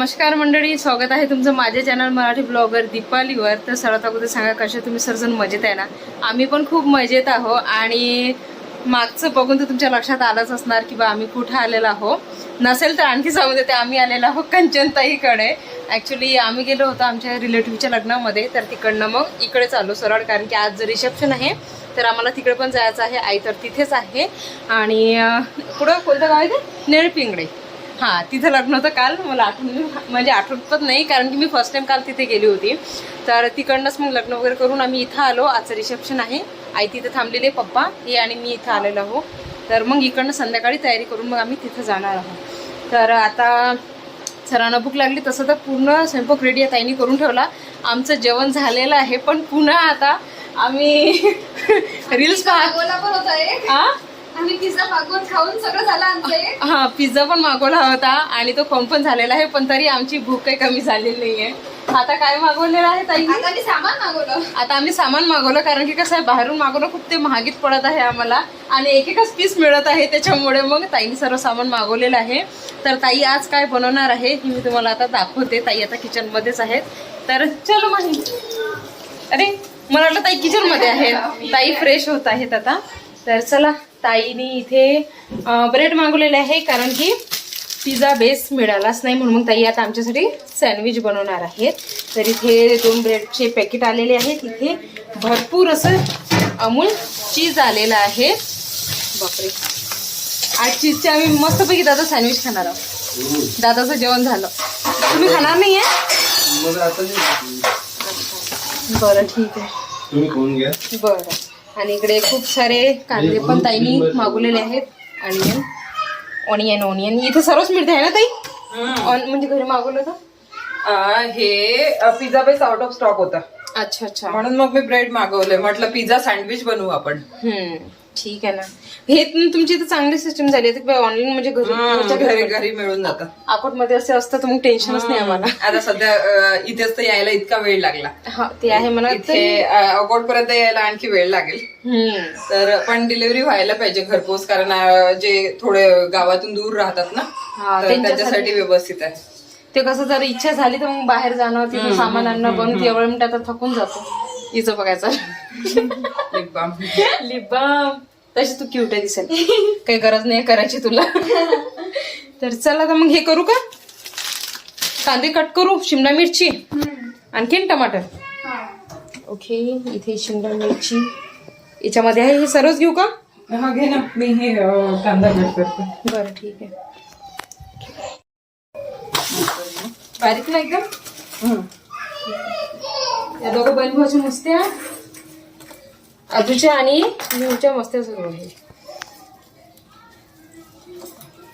नमस्कार मंडळी स्वागत आहे तुमचं माझ्या चॅनल मराठी ब्लॉगर दीपालीवर. तर सर्वात अगोदर सांगा कसे तुम्ही? सर्वजण मजेत आहे ना? आम्ही पण खूप मजेत आहो आणि मागचं बघून तर तुमच्या लक्षात आलंच असणार की बा आम्ही कुठं आलेलो आहो. नसेल तर आणखी सांगू देते आम्ही आलेलो आहो कंचनताईकडे. ॲक्च्युली आम्ही गेलो होतो आमच्या रिलेटिव्हच्या लग्नामध्ये तर तिकडनं मग इकडे चालू सरळ कारण की आज रिसेप्शन आहे तर आम्हाला तिकडे पण जायचं आहे आई तर तिथेच आहे. आणि पुढं कोणतं गाव आहे ते? नेळपिंगडे हां तिथं लग्न होतं काल. मला आठवण म्हणजे आठवत पण नाही कारण की मी फर्स्ट टाइम काल तिथे गेली होती. तर तिकडनंच मग लग्न वगैरे करून आम्ही इथं आलो. आजचं रिसेप्शन आहे. आई तिथे थांबलेले पप्पा हे आणि मी इथं आलेलो आहो तर मग इकडनं संध्याकाळी तयारी करून मग आम्ही तिथं जाणार आहोत. तर आता सरांना भूक लागली तसं तर पूर्ण स्वयंपाक रेडी आहे ताईने करून ठेवला. आमचं जेवण झालेलं आहे पण पुन्हा आता आम्ही रील्स पाहत आम्ही पिझ्झा मागवून खाऊन सगळं झालं आमचं एक हा पिझ्झा पण मागवला होता आणि तो खाऊन पण झालेला आहे पण तरी आमची भूक काही कमी झालेली नाहीये. आता काय मागवलेलं आहे ताई? आता सामान मागवलं. आता आम्ही सामान मागवलं कारण की कसं आहे बाहेरून मागवलं खूप ते महागीत पडत आहे आम्हाला. आणि एक एकच पीस मिळत आहे त्याच्यामुळे मग ताईने सर्व सामान मागवलेलं आहे. तर ताई आज काय बनवणार आहे हे मी तुम्हाला आता दाखवते. ताई आता किचनमध्येच आहेत. तर चलो माही. अरे मला वाटलं ताई किचनमध्ये आहेत ताई फ्रेश होत आहेत आता. तर चला. ताईने इथे ब्रेड मागवलेले आहे कारण की पिझ्झा बेस मिळालाच नाही म्हणून मग ताई आता आमच्यासाठी सँडविच बनवणार आहेत. तर इथे दोन ब्रेडचे पॅकेट आलेले आहेत. इथे भरपूर असं अमूल चीज आलेलं आहे. बापरे. आज चीजचे आम्ही मस्तपैकी दादा सँडविच खाणार आहोत. दादाचं जेवण झालं. तुम्ही खाणार नाही आहे बरं ठीक आहे. बरं. आणि इकडे खूप सारे कांदे पण ताईनी मागवलेले आहेत. ऑनियन ऑनियन ऑनियन इथे सर्वच मिळते आहे ना ताई? ऑन म्हणजे घरी मागवलं तर आ, हे pizza base out of stock होता. अच्छा अच्छा. म्हणून मग मी ब्रेड मागवलंय. म्हटलं पिझ्झा सँडविच बनवू आपण. ठीक आहे ना. हे तुम- तुमची तर चांगली सिस्टम झाली आहे. ऑनलाईन म्हणजे घरी घरच्या घरी घरी घरी मिळून जातं. अकोटमध्ये असे असतं तर मग टेन्शनच नाही आम्हाला. आता सध्या अ, इथेच तर यायला इतका वेळ लागला. हा ते आहे म्हणा इथे अकोट पर्यंत यायला आणखी वेळ लागेल. हम्म. तर पण डिलिव्हरी व्हायला पाहिजे घरपोच कारण अ, जे थोडे गावातून दूर राहतात ना हा, तर त्यांच्यासाठी- त्यांच्यासाठी व्यवस्थित आहे. ते कसं जर इच्छा झाली तर मग बाहेर जाणं तिथं सामान आणणं पण एवढं मिनिट आता थकून जातो. हिचं बघायचं. Lip balm. तशी तू क्यूट आहे दिसेल. काही गरज नाही करायची तुला. तर चला आता मग हे करू का? कांदे कट करू शिमला मिरची आणखीन टमाटर. ओके इथे शिमला मिरची. याच्यामध्ये आहे हे सर्वच घेऊ का? हा घे ना. मी हे कांदा कट करते. बरं ठीक आहे. बारीक ना एकदम हम्म. या दोघं बहीण भाऊच्या मस्त्या अजूच्या आणि न्यूच्या मस्त्या सुरू आहे.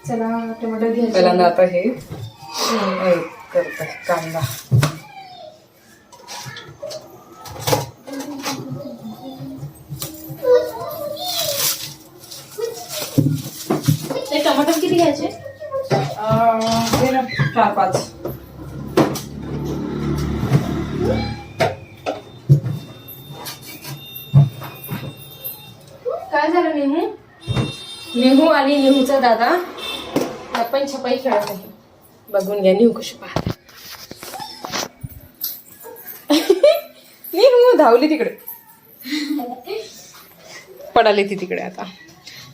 चला टमाटर घ्यायचे. पहिल्यांदा आता हे हे करते कांदा. टमाटर किती घ्यायचे? चार पाच. नेहू आणि निहूचा दादा आपण छपाई खेळत आहे. बघून घ्या निहू कशी पाहत. निहू धावली तिकडे. पडाली ती तिकडे आता.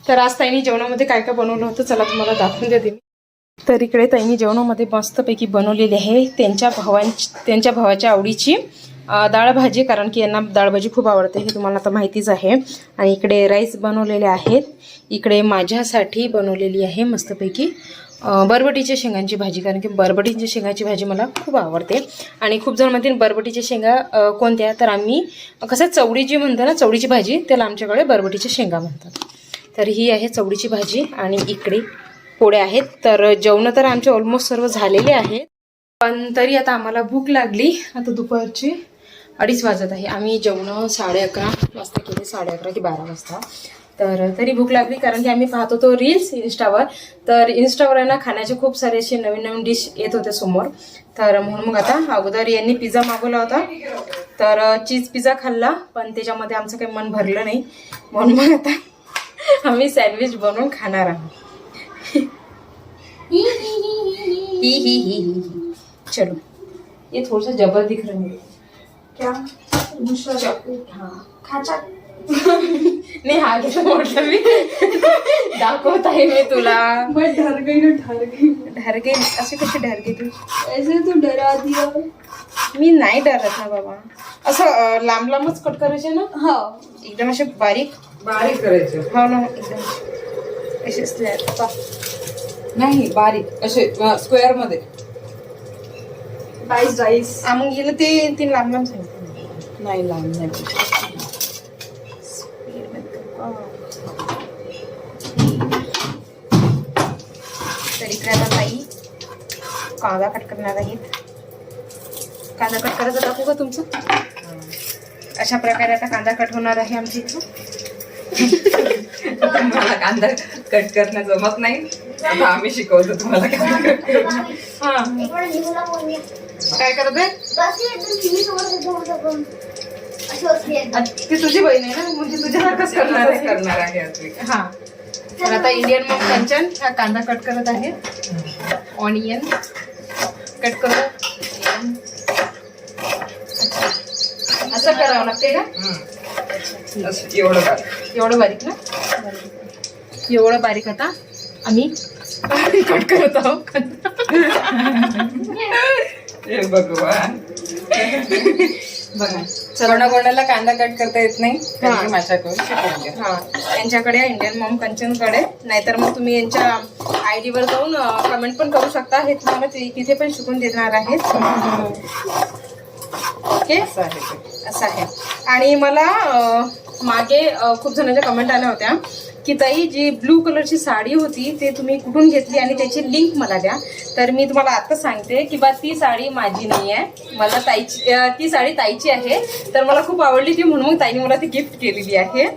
तर आज ताईनी जेवणामध्ये काय काय बनवलं होतं चला तुम्हाला दाखवून देते तर इकडे ताईनी जेवणामध्ये मस्तपैकी बनवलेली आहे त्यांच्या भावां त्यांच्या भावाच्या आवडीची डाळभाजी डाळ भाजी कारण की यांना डाळ भाजी खूप आवडते हे तुम्हाला आता माहितीच आहे. आणि इकडे राईस बनवलेले आहेत. इकडे माझ्यासाठी बनवलेली आहे मस्तपैकी बरबटीच्या शेंगांची भाजी कारण की बरबटीच्या शेंगाची भाजी मला खूप आवडते. आणि खूप जण म्हणतील बरबटीच्या शेंगा कोणत्या? तर आम्ही कसं चवडी जी म्हणतो ना चवडीची भाजी त्याला आमच्याकडे बरबटीच्या शेंगा म्हणतात. तर ही आहे चवडीची भाजी आणि इकडे पोळ्या आहेत. तर जेवणं तर आमचे ऑलमोस्ट सर्व झालेले आहेत. पण तरी आता आम्हाला भूक लागली. आता दुपारची अडीच वाजत आहे. आम्ही जेवणं साडे अकरा वाजता केले साडे अकरा की बारा वाजता. तर तरी भूक लागली कारण की आम्ही पाहत होतो रील्स इन्स्टावर तर इन्स्टावर आहे ना खाण्याचे खूप सारे असे नवीन नवीन डिश येत होते समोर. तर म्हणून मग आता अगोदर यांनी पिझ्झा मागवला होता. तर चीज पिझ्झा खाल्ला पण त्याच्यामध्ये आमचं काही मन भरलं नाही. म्हणून मग आता आम्ही सँडविच बनवून खाणार आहोत. ही ही ही ही ही. चलो. ये थोड़ा सा जबर दिख रहा है क्या? हाँ खाचा नाही हा घेतो म्हटलं मी दाखवत आहे मी तुला। मैं डर गई ना डर गई। ढरगे असे कसे ढरगे तू? ऐसे तो डरा दिया। मी नाही डरत ना बाबा। असं लांब लांबच कट करायचे ना? हाँ। एकदम असे बारीक। बारीक करायचे. हो ना एकदम. असे. नाही बारीक. असे स्क्वेअरमध्ये. डाइस हा, मग गेलं ते तीन लांब लांब सांगितलं नाही लांब नाही तर आता ताई कांदा कट करणार आहेत कांदा कट करायचं टाकू का तुमचं अशा प्रकारे आता कांदा कट होणार आहे आमच्या इथं मला कांदा कट करणं जमत नाही आता आम्ही शिकवतो तुम्हाला. हा काय करत आहे ती तुझी बहीण आहे ना म्हणजे तुझ्यासारखंच करणार आहे करणार आहे. हा तर आता इंडियन मग कंचन हा कांदा कट करत आहे ऑनियन कट करू Onion. असं करावं लागते का हम्म. असं एवढं बारीक. एवढं बारीक ना एवढं बारीक आता आम्ही? कट करत आहोत. हे भगवान. बघा कोणा कोणाला कांदा कट करता येत नाही त्यांनी हा. माझ्याकडून घ्या हा. यांच्याकडे इंडियन मॉम कंचनकडे नाहीतर मग तुम्ही यांच्या आय डीवर जाऊन कमेंट पण करू शकता. हे तुम्हाला ते- तिथे पण शिकून देणार आहेत. ओके असं आहे ते. असं आहे. आणि मला मागे खूप जणांच्या कमेंट आल्या होत्या. की ताई जी ब्लू कलरची साडी होती ते तुम्ही कुठून घेतली आणि त्याची लिंक मला द्या. तर मी तुम्हाला आता सांगते की बा ती साडी माझी नाही आहे मला ताईची ती साडी ताईची आहे. तर मला खूप आवडली ती म्हणून मग ताईने मला ती गिफ्ट केलेली आहे.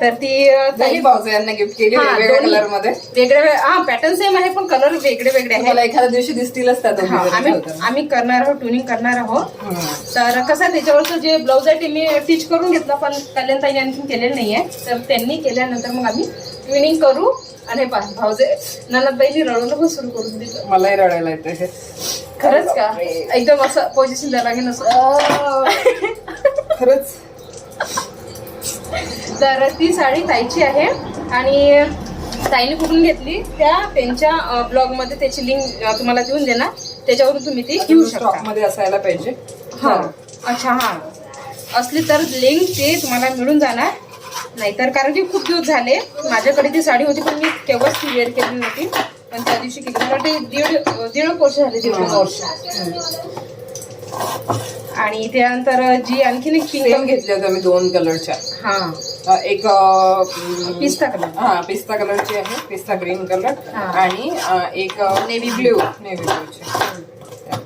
तर ती दोन्ही भाऊज यांना गिफ्ट केली हा, वेगवेगळ्या दोन्ही. कलरमध्ये वेगळे वेगळे- हा पॅटर्न सेम आहे पण कलर वेगळे वेगळे तुम्हाला आहेत एखाद्या दिवशी दिसतीलच त्या दोघी हा, जणी आम्ही घालताना. आम्ही करणार आहोत ट्युनिंग करणार आहोत. हम्म. तर कसं आहे, त्याच्यावरचं जे ब्लाऊज आहे ते मी टीच करून घेतलं पण कल्याणताईने आणखी केलेलं नाहीये. तर त्यांनी केल्यानंतर मग आम्ही ट्विनिंग करू आणि पा भाऊजे ननदबाईनी रडवणं पण सुरू करून दिलं. मलाही रडायला येते हे खरंच का? एकदम असं पोझिशन द्यायला लागेल असं. खरंच. तर ती साडी ताईची आहे. आणि ताईने कुठून घेतली? त्या त्यांच्या ब्लॉगमध्ये त्याची लिंक तुम्हाला देऊन देणार. त्याच्यावरून तुम्ही ती घेऊ शकता. मध्ये असायला पाहिजे. हा. अच्छा हा. असली तर लिंक ते तुम्हाला मिळून जाणार. नाहीतर कारण की खूप दिवस झाले माझ्याकडे ती साडी होती पण मी तेव्हाच ती वेअर केली नव्हती. पण त्या दिवशी वाटते दीड दीड वर्ष झाले दीड वर्ष. आणि त्यानंतर जी आणखीन एक पिंक घेतल्या होत्या मी दोन कलरच्या हा. एक पिस्ता कलर हा पिस्ता कलरची आहे. पिस्ता ग्रीन कलर. आणि एक नेव्ही ब्ल्यू नेव्ही ब्ल्यूची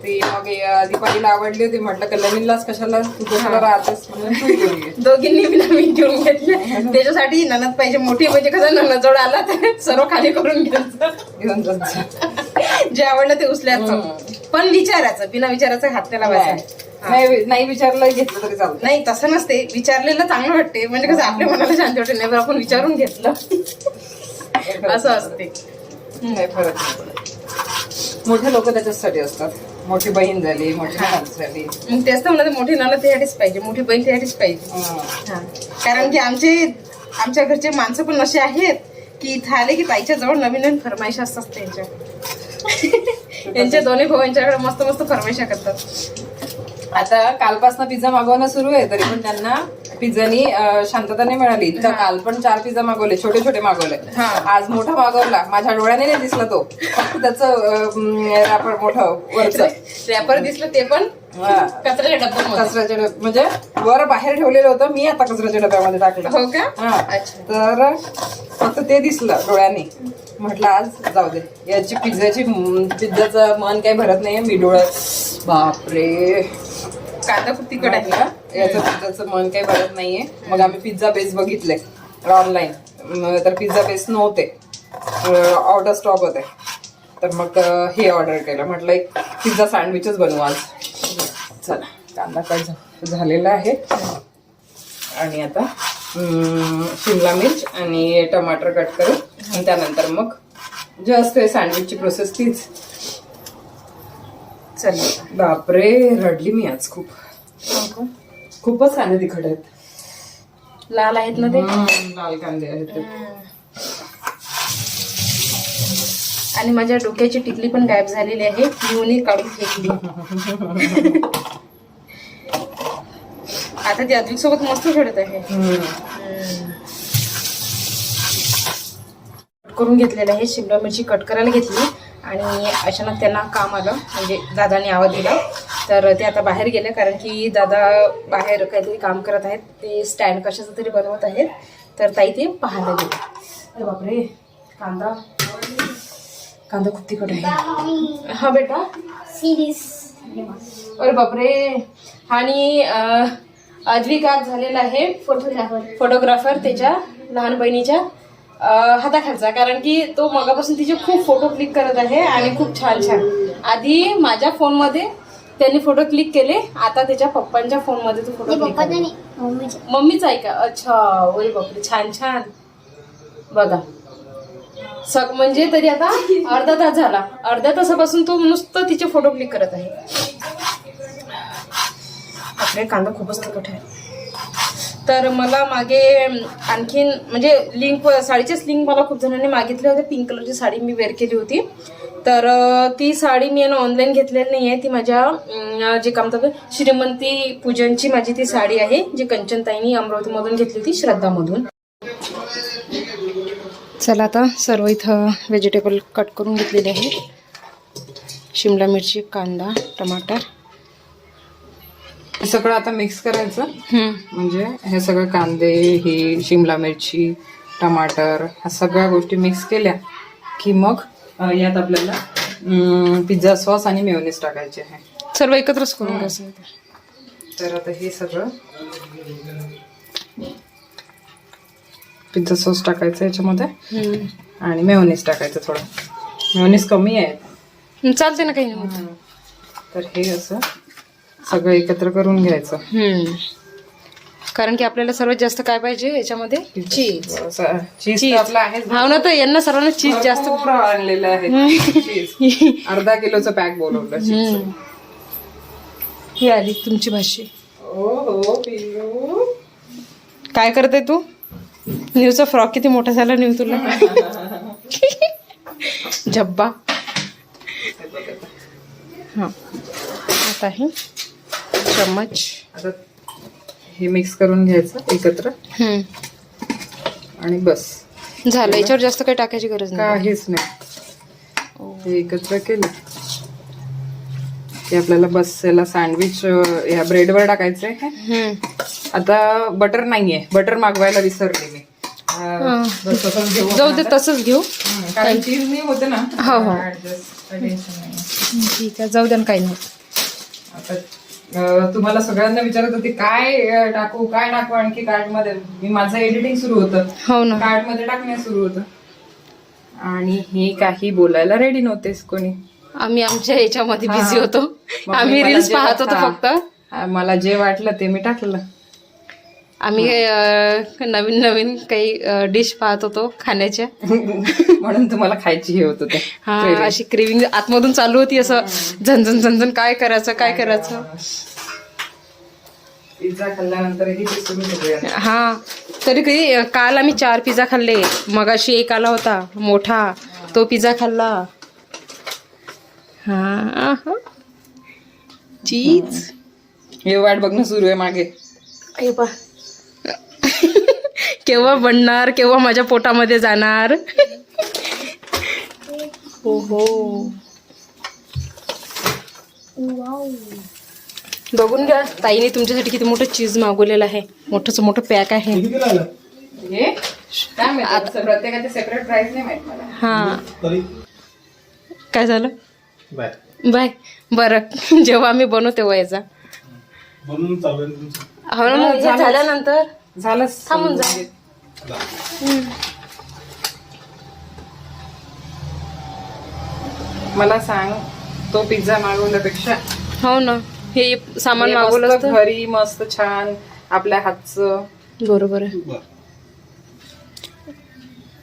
ती मग दीपालीला आवडली होती. म्हटलं कल्याणीलाच कशाला तू कशाला राहतेस म्हणून घेऊन दोघींनी मी नवीन घेऊन घेतले. त्याच्यासाठी ननद पाहिजे. मोठी म्हणजे कसं ननद जवळ आला तर सर्व खाली करून घेऊन जात जा. आवडलं ते उचलायचं. पण विचारायचं. बिना विचारायचं हात त्याला वाचायचं नाही नाही विचारलं घेतलं तरी चालतं नाही तसं नसते. विचारलेलं चांगलं वाटते. म्हणजे कसं आपल्या मनाला शांती वाटते. नाही आपण विचारून घेतलं. असं असते. नाही फरक. मोठे लोक त्याच्यासाठी असतात. मोठी बहीण झाली मोठी भात झाली. मग तेच तर म्हणत मोठी ननद त्यासाठीच पाहिजे. मोठी बहीण त्यासाठीच पाहिजे. कारण की आमचे आमच्या घरचे माणसं पण असे आहेत की इथं आले की ताईच्या जवळ नवीन नवीन फरमाईश असतात त्यांच्या. त्यांचे दोन्ही भाऊ यांच्याकडे मस्त मस्त फरमाईशा करतात. आता कालपासून पिझ्झा मागवणं सुरू आहे तरी पण त्यांना पिझ्झानी शांतता नाही मिळाली. तर काल पण चार पिझ्झा मागवले छोटे छोटे मागवले. हा. आज मोठा मागवला. माझ्या डोळ्याने नाही दिसला तो. फक्त त्याचं रॅपर मोठं वरचं. रॅपर दिसलं ते पण. कचऱ्याच्या डब्यामध्ये. कचऱ्याच्या डब- म्हणजे वर बाहेर ठेवलेलं होतं मी आता कचऱ्याच्या डब्यामध्ये टाकलं. हो का? हा. तर फक्त ते दिसलं डोळ्याने. म्हटलं आज जाऊ दे. याची पिझ्झाची पिझ्झाचं मन काही भरत नाहीये मी डोळ्यात बापरे. कांदा खूप तिखट आहे का याचं त्याचं मन काही बघत नाहीये. मग आम्ही पिझ्झा बेस बघितले. ऑनलाईन तर पिझ्झा बेस नव्हते. ऑर्डर स्टॉप होते. तर मग हे ऑर्डर केलं. म्हटलं एक पिझ्झा सँडविचच बनवू आज. चला कांदा कट झालेला आहे. आणि आता शिमला मिर्च आणि टमाटर कट करू आणि त्यानंतर मग जे असते सँडविचची प्रोसेस तीच. चल. बापरे रडली मी आज खूप. खूपच कांदे तिखट आहेत. लाल आहेत ना ते? हम्म, लाल कांदे आहेत ते. आणि माझ्या डोक्याची टिकली पण गायब झालेली आहे. लिहून काढून फेकली आता ती अद्विक सोबत मस्त खेळत आहे. हम्म. कट करून घेतलेलं आहे शिमला मिरची कट करायला घेतली. आणि अचानक त्यांना काम आलं म्हणजे दादाने आवाज दिला. तर ते आता बाहेर गेले कारण की दादा बाहेर काहीतरी काम करत आहेत. ते स्टँड कशाचं तरी बनवत आहेत. तर ताई ते पाहायला गेले. अरे बापरे कांदा. कांदा खूप तिखट आहे. हा बेटा. सिरीज अरे बापरे. आणि आज झालेला आहे फोटोग्राफर फोटोग्राफर त्याच्या लहान बहिणीच्या. हाताखालचा कारण की तो मगापासून तिचे खूप फोटो क्लिक करत आहे आणि खूप छान छान. आधी माझ्या फोनमध्ये त्यांनी फोटो क्लिक केले आता त्याच्या पप्पांच्या फोनमध्ये तो फोटो क्लिक मम्मीचा आहे का? अच्छा अरे बापरे छान छान. बघा. सग म्हणजे तरी आता अर्धा तास झाला. अर्ध्या तासापासून तो नुसतं तिचे फोटो क्लिक करत आहे. आपले कांदा खूपच तिखट आहे. तर मला मागे आणखीन म्हणजे लिंक साडीचेच लिंक मला खूप जणांनी मागितले होते. पिंक कलरची साडी मी वेअर केली होती. तर ती साडी मी ऑनलाईन घेतलेली नाही आहे ती माझ्या जे काम म्हणतात श्रीमंती पूजनची माझी ती साडी आहे जी कंचनताईनी अमरावतीमधून घेतली होती श्रद्धामधून. चला आता सर्व इथं व्हेजिटेबल कट करून घेतलेले आहे. शिमला मिरची कांदा टमाटर. हे सगळं आता मिक्स करायचं. म्हणजे हे सगळं कांदे ही शिमला मिरची टमाटर ह्या सगळ्या गोष्टी मिक्स केल्या की मग यात आपल्याला पिझ्झा सॉस आणि मेयोनीज टाकायचे आहे. सर्व एकत्रच करून घ्यायचं तर आता हे सगळं पिझ्झा सॉस टाकायचं याच्यामध्ये. आणि मेयोनीज टाकायचं थोडं. मेयोनीज कमी आहे. चालते ना काही. तर हे असं सगळं एकत्र करून घ्यायचं. हम्म. कारण की आपल्याला सर्वात जास्त काय पाहिजे याच्यामध्ये? चीज चीज तर आपलं आहे हा ना तर यांना सर्वांना चीज जास्त आणलेलं आहे. चीज अर्धा किलोचं पॅक बोलवलं. हम्म. ही आली तुमची भाषी. ओ हो पिल्लू. काय करते तू? न्यूचा फ्रॉक किती मोठा झाला न्यू तुला? झब्बा हा आता. हे. चम्मच. आता हे मिक्स करून घ्यायचं एकत्र. हम्म. आणि बस. झालं याच्यावर जास्त काही टाकायची गरज नाही. काहीच नाही. हे एकत्र केलं. की आपल्याला बस याला सँडविच ह्या ब्रेडवर टाकायचं आहे हम्म. आता बटर नाहीये. बटर मागवायला विसरले मी. अं, बस तसंच घेऊ जाऊ दे तसंच घेऊ. हं, कारण चीज नाही होते ना. हो, हो. Adjust, काही tension नाही. ठीक आहे. जाऊ द्या काही नाही. आता तुम्हाला सगळ्यांना विचारत होती काय टाकू काय टाकू आणखी कार्डमध्ये मी माझं एडिटिंग सुरू होतं. हो ना. कार्डमध्ये टाकणे सुरू होतं. आणि हे काही बोलायला रेडी नव्हतेस कोणी. आम्ही आमच्या याच्यामध्ये. बिझी होतो. आम्ही रील्स पाहत होतो. फक्त. मला जे वाटलं ते मी टाकलं. आम्ही नवीन नवीन काही डिश पाहत होतो खाण्याच्या. म्हणून तुम्हाला खायची हे होत होते हा अशी क्रेविंग आतमधून चालू होती असं. झनझन झनझन काय करायचं काय करायचं? पिझ्झा खाल्ल्यानंतर ही हा तरी अं, काल आम्ही चार पिझ्झा खाल्ले. मगाशी एक आला होता मोठा. तो पिझ्झा खाल्ला. हा चीज. हे. वाट बघणं सुरू आहे मागे. बा. केव्हा बनणार केव्हा माझ्या पोटामध्ये जाणार? हो हो. बघून घ्या ताईने तुमच्यासाठी किती मोठं चीज मागवलेलं आहे. मोठंच मोठं पॅक आहे. हे? काय हा. झालं? बाय. बाय. बरं. जेव्हा आम्ही बनवू तेव्हा यायचा हो ना मग हे झाल्यानंतर? झालंच थांबून जा. मला सांग तो पिझ्झा मागवल्यापेक्षा हो ना. हे सामान मागवलं घरी मस्त छान आपल्या हातचं. बरोबर आहे.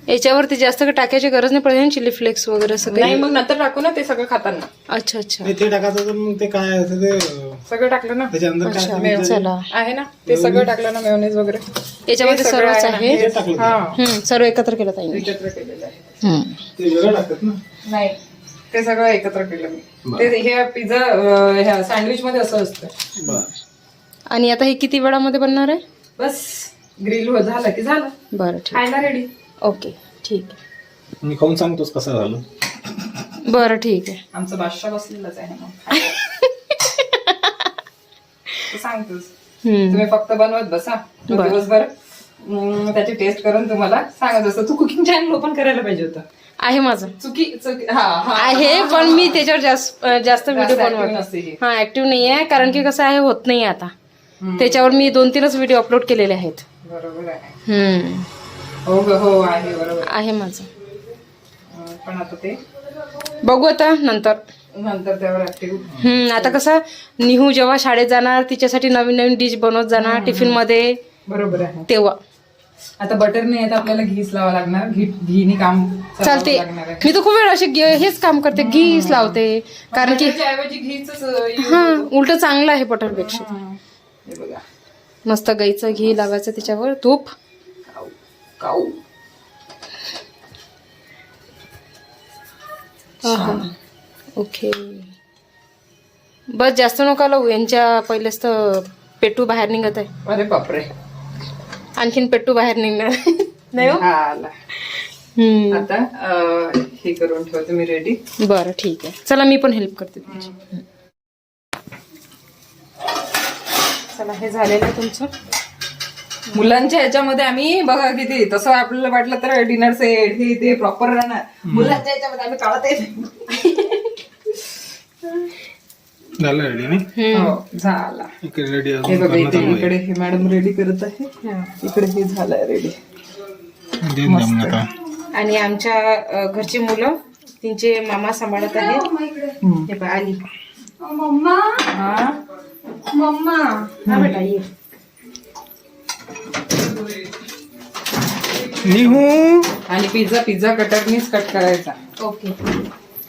याच्यावरती जास्त काही टाकायची गरज नाही पडते चिली फ्लेक्स वगैरे नाही मग नंतर टाकू ना ते सगळं खाताना. अच्छा अच्छा. नाही ते टाकायचं तर मग ते काय असं ते अं, सगळं टाकलं ना? त्याच्या अंदर काय अच्छा असतं ते- चला. आहे ना? ते सगळं टाकलं ना मेयोनेज वगैरे? याच्यामध्ये हे सगळं सर्वच आहे ना. आहे. ते टाकलं. हा. हम्म, सर्व एकत्र केलं एकत्र केलेलं आहे. ते वेगळं टाकतात ना? नाही ते सगळं एकत्र केलं मी. ते हे पिझ्झा ह्या सँडविच मध्ये असं असतं. बर. आणि आता हे किती वेळामध्ये बनणार आहे? बस ग्रिल हो झालं की झालं. बरं ठीक. खायला रेडी ओके ठीक आहे. मी खाऊन सांगतोस कसं झालं. बरं ठीक आहे. आमचं बादशाह बसलेलंच आहे मग. तू सांगतोस. हम्म. तुम्ही फक्त बनवत बसा. मग बरं. दिवसभर अं, त्याची टेस्ट करून तुम्हाला सांगत असतो. तू कुकिंग चॅनल ओपन करायला पाहिजे होतं. आहे माझं. चुकी चुकी हा हा. आहे पण मी त्याच्यावर जास्त जास्त व्हिडिओ active बनवत. नसते ही. ऍक्टिव्ह नाही आहे कारण की कसं आहे होत नाही आता. त्याच्यावर मी दोन तीनच व्हिडिओ अपलोड केलेले आहेत. बरोबर आहे. हम्म. हो हो आहे बरोबर. आहे माझं. अं, पण आता ते बघू आता नंतर. नंतर त्यावर ऍक्टिव्ह हम्म आता कसं निहू जेव्हा शाळेत जाणार तिच्यासाठी नवीन नवीन डिश बनवत जाणार टिफिनमध्ये. बरोबर आहे. तेव्हा. आता बटर नाही आहे तर आपल्याला घीच लावा लागणार. घी घीने काम चालते. मी तर खूप वेळ असे हेच काम करते घीच लावते. कारण की हा उलट चांगलं आहे बटरपेक्षा मस्त गाईचं घी लावायचं त्याच्यावर तूप. काऊ. ओके. बस जास्त नका लावू यांच्या पहिलेच तर पेटू बाहेर निघत आहे. अरे बापरे. आणखीन पेटू बाहेर निघणार. नाही हो? हा आला. हम्म. आता अं, हे करून ठेवते मी रेडी बरं ठीक आहे. चला मी पण हेल्प करते तुमची. चला हे झालेलं आहे तुमचं. मुलांच्या ह्याच्यामध्ये आम्ही बघा किती तसं आपल्याला वाटलं तर डिनर सेट हे ते प्रॉपर राहणार मुलांच्या ह्याच्यामध्ये आम्ही काढत येत झालं रेडी नाही? हो. झाला. इकडे रेडी हे अजून बघा करणं इथे चालू आहे. इकडे हे मॅडम रेडी करत आहे. इकडे हे झालंय रेडी आणि आमच्या घरची मुलं त्यांचे मामा सांभाळत आहेत. हे आली. मम्मा. हा? मम्मा. हा बेटा ये. निहू. आणि पिझ्झा पिझ्झा कटरनीच कट करायचा. ओके.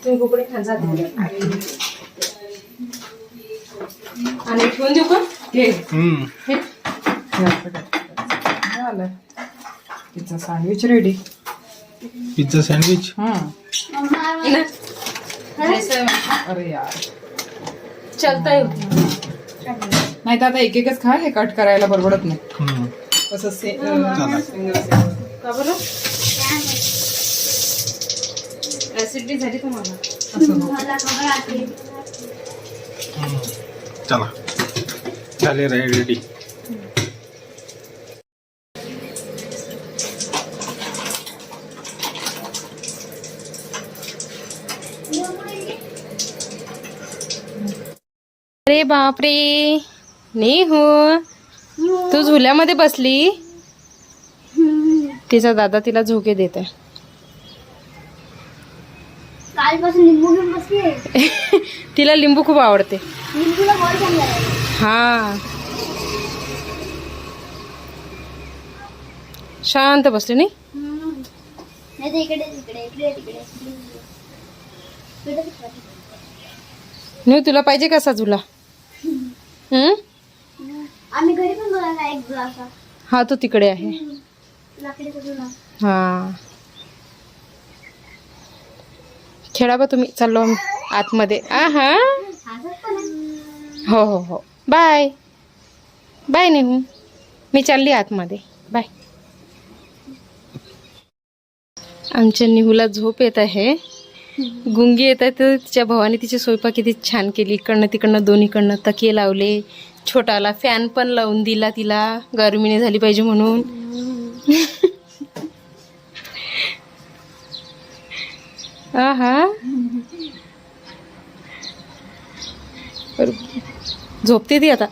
तुम्ही कुकडे खा जा तिकडे. आणि ठेवून देऊ का? घे हम्म. हे. झालं. Pizza sandwich ready pizza sandwich? ना. अरे यार. चलता है नाही तर आता एक एकच खा हे कट करायला परवडत नाही. हम्म. कसं से- चला. का बरं ऍसिडिटी झाली तुम्हाला असं हो. हम्म. चला झाले रेडी अरे बापरे नाही हो तू झुल्यामध्ये बसली? तिचा दादा तिला झोके देत आहे. तिला लिंबू खूप आवडते. हा. शांत बसली नाही. नाही तुला पाहिजे कसा झुला? हम्म? आम्ही घरी पण एक हा तो तिकडे आहे. हा. खेळा बा तुम्ही चाललो आम्ही आतमध्ये. आ हा पण. हो हो. हो बाय. बाय नेहू. मी चालली आतमध्ये. बाय. आमच्या निहूला झोप येत आहे. गुंगी येत आहे तर तिच्या भावाने तिची स्वयंपाक किती छान केली. इकडनं तिकडनं दोन्हीकडनं तकिये लावले. छोटाला फॅन पण लावून दिला तिला. गरमीने झाली पाहिजे म्हणून. हा झोपते ती आता.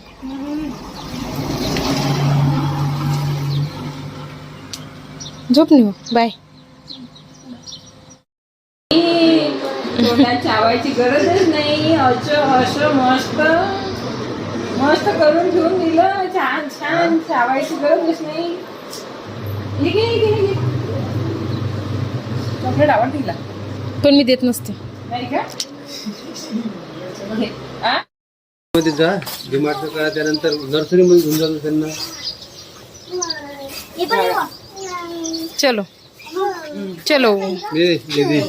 झोप निघू. बाय चावायची गरजच नाही. असं असं मस्त. मस्त करून ठेवून दिलं. छान छान. चावायची गरजच नाही. हे हे हे. चॉकलेट आवडते तिला. पण मी देत नसते. नाही का? हे? मध्ये जा. डिमार्टचं करा त्यानंतर नर्सरीमध्ये घेऊन जातो त्यांना. चलो चलो. दे दे दे.